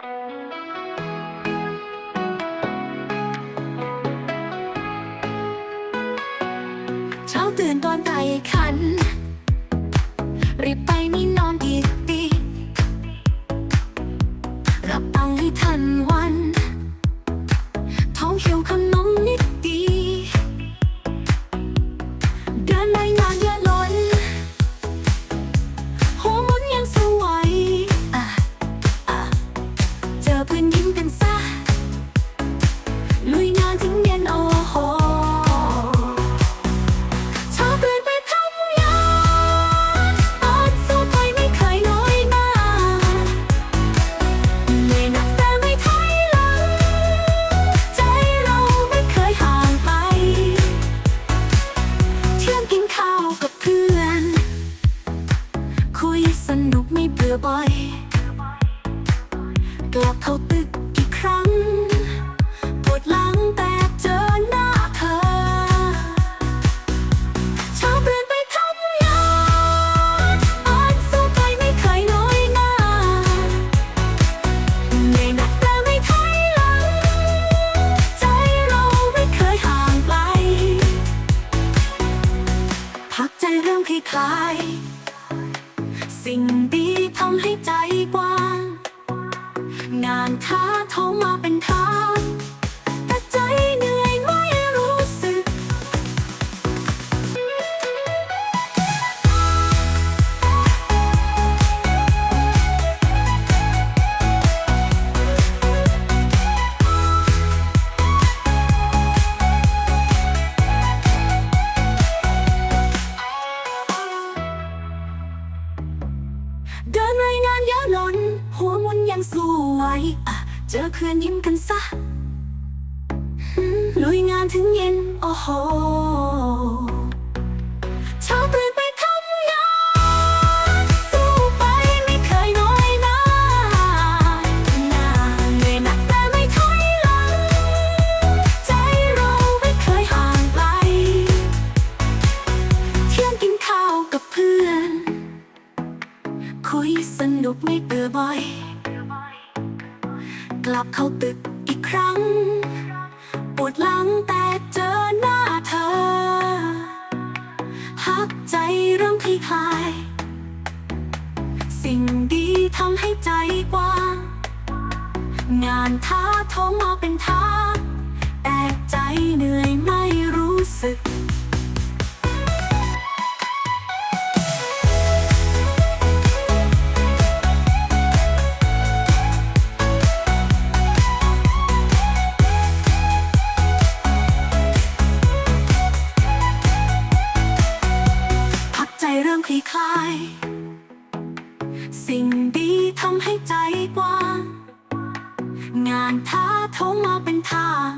เช้าตื่นตอนไต่ขัน รีบไป นข้าวกับเพื่อน คุยสนุกไม่เบื่อบ่อย กลับเข้าตึก คลาย สิ่งดีทำให้ใจกว้าง งานท้าโทรมาเป็นทาง หัวมุนยังสวยอะเจอเพื่อนยิ้มกันซะลุยงานถึงเย็น โอ้โห นุกไม่เบื่อบ่อย กลับเข้าตึกอีกครั้ง ปวดหลังแต่เจอหน้าเธอ หักใจเริ่มคลี่คลาย สิ่งดีทำให้ใจกว้าง งานท้าทรมาเป็นทา เริ่มคลี่คลาย สิ่งดีทำให้ใจกว้าง งานท้าทรมาเป็นทาง